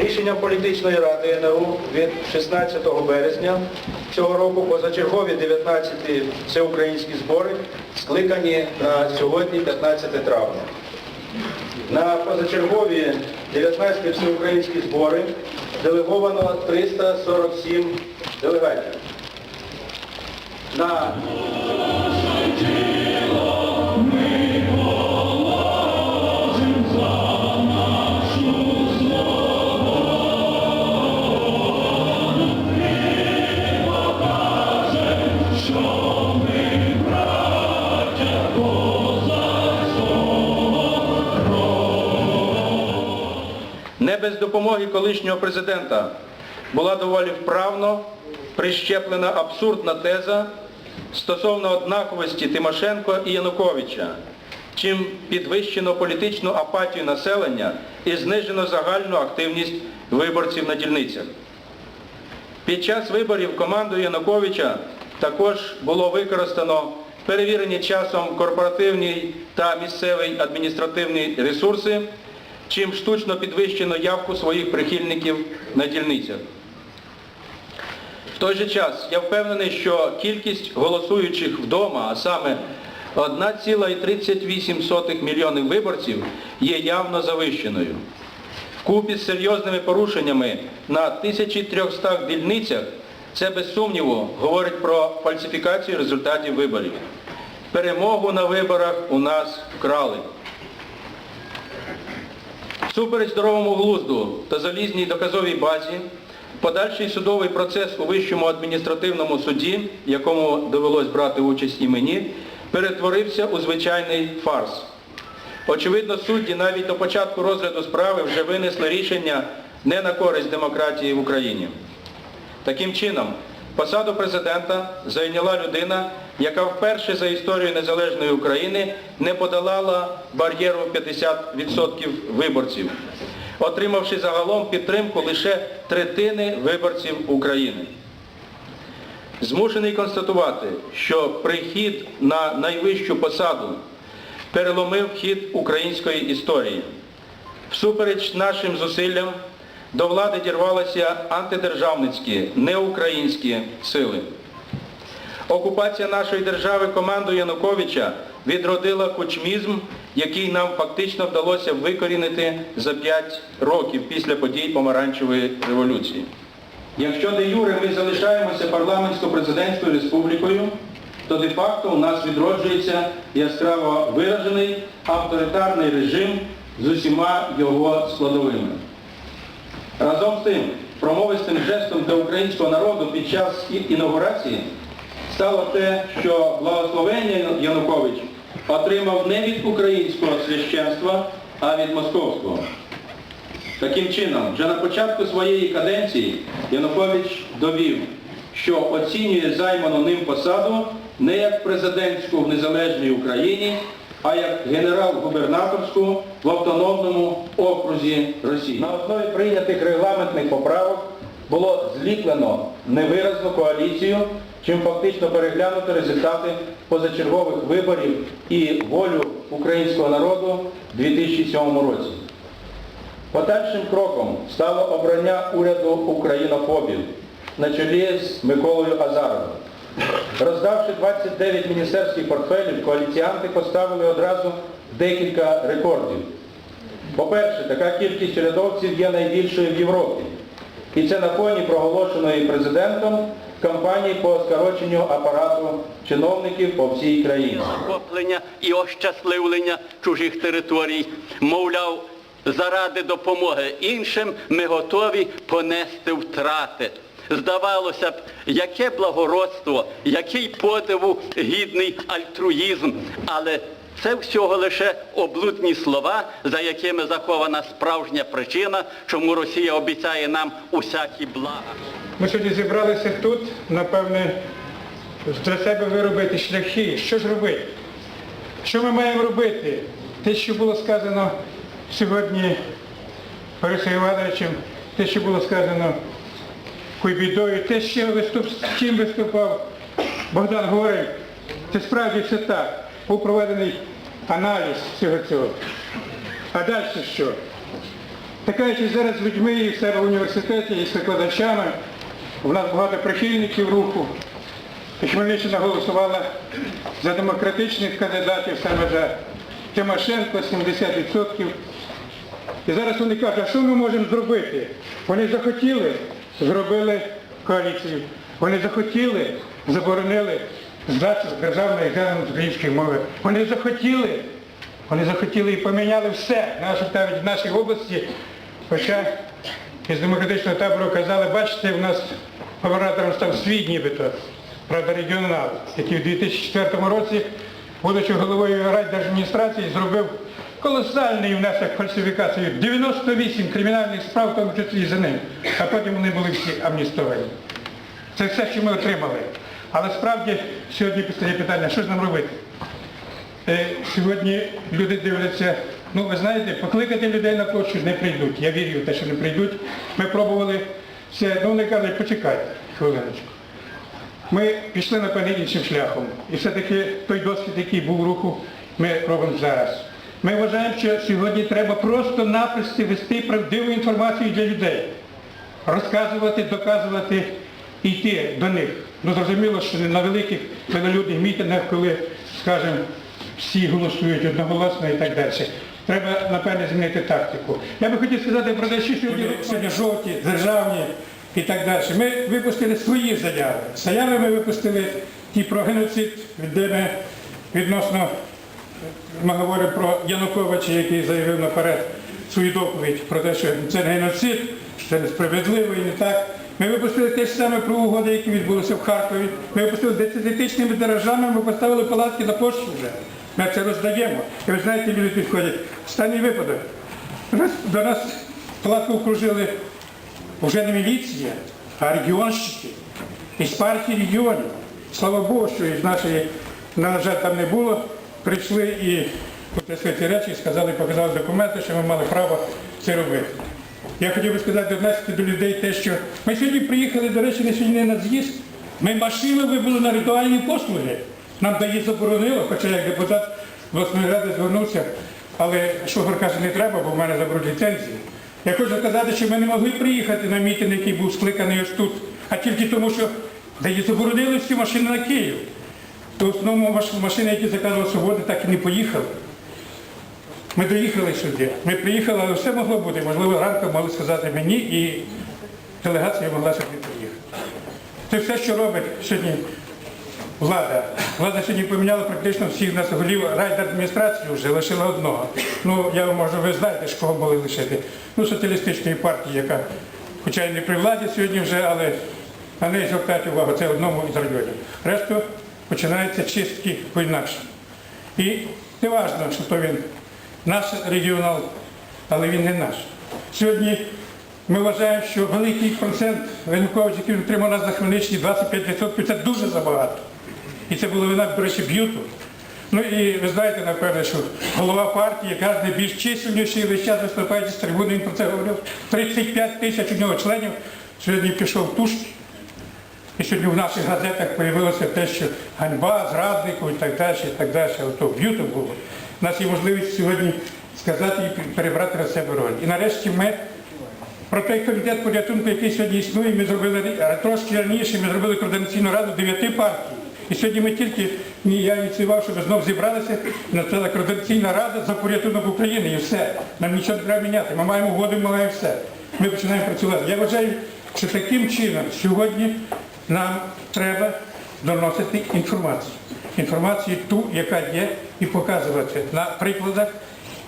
Рішенням політичної ради НРУ від 16 березня цього року позачергові 19 всеукраїнські збори скликані на сьогодні 15 травня. На позачергові 19 всеукраїнські збори делеговано 347 делегатів. На Не без допомоги колишнього президента була доволі вправно прищеплена абсурдна теза стосовно однаковості Тимошенко і Януковича, чим підвищено політичну апатію населення і знижено загальну активність виборців на дільницях. Під час виборів командою Януковича також було використано перевірені часом корпоративні та місцеві адміністративні ресурси, чим штучно підвищено явку своїх прихильників на дільницях. В той же час я впевнений, що кількість голосуючих вдома, а саме 1,38 мільйонів виборців, є явно завищеною. Вкупі з серйозними порушеннями на 1300 дільницях це без сумніву говорить про фальсифікацію результатів виборів. Перемогу на виборах у нас вкрали. Всупереч здоровому глузду та залізній доказовій базі, подальший судовий процес у Вищому адміністративному суді, якому довелось брати участь і мені, перетворився у звичайний фарс. Очевидно, судді навіть до початку розгляду справи вже винесли рішення не на користь демократії в Україні. Таким чином, посаду президента зайняла людина, яка вперше за історію незалежної України не подолала бар'єру 50% виборців, отримавши загалом підтримку лише третини виборців України. Змушений констатувати, що прихід на найвищу посаду переломив хід української історії. Всупереч нашим зусиллям до влади дірвалися антидержавницькі, неукраїнські сили. Окупація нашої держави командою Януковича відродила кучмізм, який нам фактично вдалося викорінити за 5 років після подій Помаранчевої революції. Якщо де юре ми залишаємося парламентсько-президентською республікою, то де-факто у нас відроджується яскраво виражений авторитарний режим з усіма його складовими. Разом з тим, промовистим жестом для українського народу під час інаугурації стало те, що благословення Янукович отримав не від українського священства, а від московського. Таким чином, вже на початку своєї каденції Янукович довів, що оцінює займану ним посаду не як президентську в незалежній Україні, а як генерал-губернаторську в автономному окрузі Росії. На основі прийнятих регламентних поправок було зліплено невиразну коаліцію, чим фактично переглянуто результати позачергових виборів і волю українського народу в 2007 році. Подальшим кроком стало обрання уряду українофобів на чолі з Миколою Азаровим. Роздавши 29 міністерських портфелів, коаліціянти поставили одразу декілька рекордів. По-перше, така кількість урядовців є найбільшою в Європі. І це на фоні проголошеної президентом кампанії по скороченню апарату чиновників по всій країні. захоплення і ощасливлення чужих територій. Мовляв, заради допомоги іншим ми готові понести втрати. Здавалося б, яке благородство, який подиву гідний альтруїзм, але це всього лише облудні слова, за якими захована справжня причина, чому Росія обіцяє нам усякі блага. Ми сьогодні зібралися тут, напевне, для себе виробити шляхи. Що ж робити? Що ми маємо робити? Те, що було сказано сьогодні Борисом Івановичем, те, що було сказано Куйбідою, те, що виступ, з чим виступав Богдан говорив, це справді все так. Був проведений аналіз всього цього. А далі що? Стикаючись зараз з людьми і в себе в університеті, і з викладачами, у нас багато прихильників руху. І Хмельниччина голосувала за демократичних кандидатів, саме за Тимошенко 70%. І зараз вони кажуть, а що ми можемо зробити? Вони захотіли, зробили коаліцію. Вони захотіли, заборонили здачу державного екзамену з української мови. Вони захотіли, вони захотіли і поміняли все. Навіть в нашій області, хоча із демократичного табору казали, бачите, в нас губернатором став свій нібито, правда, регіонал, який в 2004 році, будучи головою райдержадміністрації, зробив колосальний внесок в фальсифікацію. 98 кримінальних справ, в тому числі і за ним. А потім вони були всі амністовані. Це все, що ми отримали. Але справді сьогодні постає питання, що ж нам робити? Е, Сьогодні люди дивляться, ну ви знаєте, покликати людей на площу не прийдуть. Я вірю в те, що не прийдуть. Ми пробували все, ну вони кажуть, почекайте хвилиночку. Ми пішли напевне іншим шляхом. І все-таки той досвід, який був в руху, ми робимо зараз. Ми вважаємо, що сьогодні треба просто-напросто вести правдиву інформацію для людей. Розказувати, доказувати і йти до них. Ну зрозуміло, що на великих велолюдних мітингах, коли, скажімо, всі голосують одноголосно і так далі. Треба, напевне, змінити тактику. Я би хотів сказати про те, що сьогодні, сьогодні жовті, державні і так далі. Ми випустили свої заяви. Заяви ми випустили ті про геноцид, де ми відносно ми говоримо про Януковича, який заявив наперед свою доповідь про те, що це геноцид, що це несправедливо і не так. Ми випустили те ж саме про угоди, які відбулися в Харкові. Ми випустили десятитичними дорожами, ми поставили палатки на площі вже. Ми це роздаємо. І ви знаєте, люди підходять. Останній випадок. До нас палатку окружили вже не міліція, а регіонщики із партії регіонів. Слава Богу, що із нашої, на жаль, там не було. Прийшли і потесли ці речі, сказали, показали документи, що ми мали право це робити. Я хотів би сказати, донести до людей те, що ми сьогодні приїхали, до речі, не сьогодні не на з'їзд. Ми машину вибули на ритуальні послуги. Нам дає заборонило, хоча як депутат обласної ради звернувся, але Шугар каже, не треба, бо в мене заберуть ліцензії. Я хочу сказати, що ми не могли приїхати на мітинг, який був скликаний ось тут, а тільки тому, що дає заборонили всі машини на Київ. То в основному машини, які заказували свободи, так і не поїхали. Ми доїхали сюди. Ми приїхали, але все могло бути. Можливо, ранком могли сказати мені і делегація могла сюди приїхати. Це все, що робить сьогодні влада. Влада сьогодні поміняла практично всіх нас голів райдержадміністрації вже лишила одного. Ну, я можу, ви знаєте, ж кого могли лишити. Ну, соціалістичної партії, яка, хоча й не при владі сьогодні вже, але на неї звертають увагу. Це одному із районів. Решту починаються чистки по-інакше. І не важливо, що то він наш регіонал, але він не наш. Сьогодні ми вважаємо, що великий процент Янукович, який отримав нас на Хмельниччині, 25%, це дуже забагато. І це була вина, до речі, б'юту. Ну і ви знаєте, напевне, що голова партії, яка найбільш чисельніший весь час виступаючи з трибуни, він про це говорив. 35 тисяч у нього членів сьогодні пішов в тушки. І сьогодні в наших газетах з'явилося те, що ганьба, зраднику і так далі, і так далі. Ото б'юто було. У нас є можливість сьогодні сказати і перебрати на себе роль. І нарешті ми про той комітет порятунку, який сьогодні існує, ми зробили трошки раніше, ми зробили координаційну раду дев'яти партій. І сьогодні ми тільки, ні, я ініціював, щоб знов зібралися, і написала координаційна рада за порятунок України і все. Нам нічого не треба міняти. Ми маємо угоду, ми маємо все. Ми починаємо працювати. Я вважаю, що таким чином сьогодні нам треба доносити інформацію. Інформацію ту, яка є, і показувати на прикладах.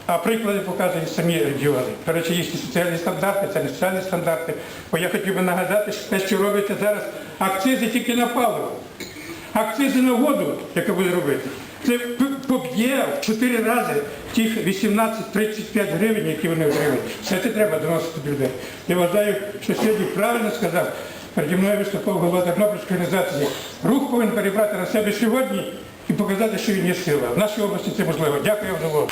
А приклади показують самі регіони. До речі, є соціальні стандарти, це не соціальні стандарти. Бо я хотів би нагадати, що те, що робиться зараз, акцизи тільки на паливо. Акцизи на воду, яка буде робити, це поб'є в 4 рази тих 18-35 гривень, які вони отримують. Все це треба доносити до людей. Я вважаю, що сьогодні правильно сказав, переді мною виступав голова Тернопільської організації. Рух повинен перебрати на себе сьогодні і показати, що він є сила. В нашій області це можливо. Дякую вам за увагу.